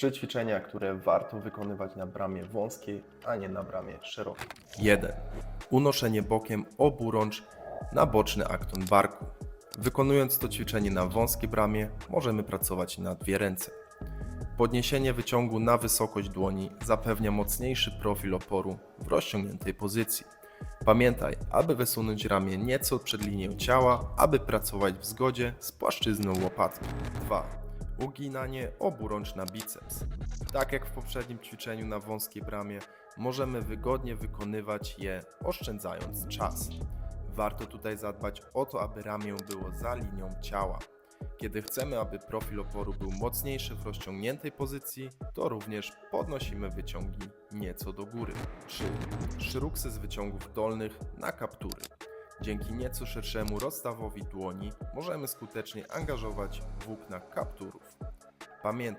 Trzy ćwiczenia, które warto wykonywać na bramie wąskiej, a nie na bramie szerokiej. 1. Unoszenie bokiem obu rącz na boczny akton barku. Wykonując to ćwiczenie na wąskiej bramie, możemy pracować na dwie ręce. Podniesienie wyciągu na wysokość dłoni zapewnia mocniejszy profil oporu w rozciągniętej pozycji. Pamiętaj, aby wysunąć ramię nieco przed linią ciała, aby pracować w zgodzie z płaszczyzną łopatki. 2. Uginanie obu rącz na biceps. Tak jak w poprzednim ćwiczeniu na wąskiej bramie, możemy wygodnie wykonywać je oszczędzając czas. Warto tutaj zadbać o to, aby ramię było za linią ciała. Kiedy chcemy, aby profil oporu był mocniejszy w rozciągniętej pozycji, to również podnosimy wyciągi nieco do góry. 3. Szruksy z wyciągów dolnych na kaptury. Dzięki nieco szerszemu rozstawowi dłoni możemy skutecznie angażować włókna kapturów. Pamiętaj,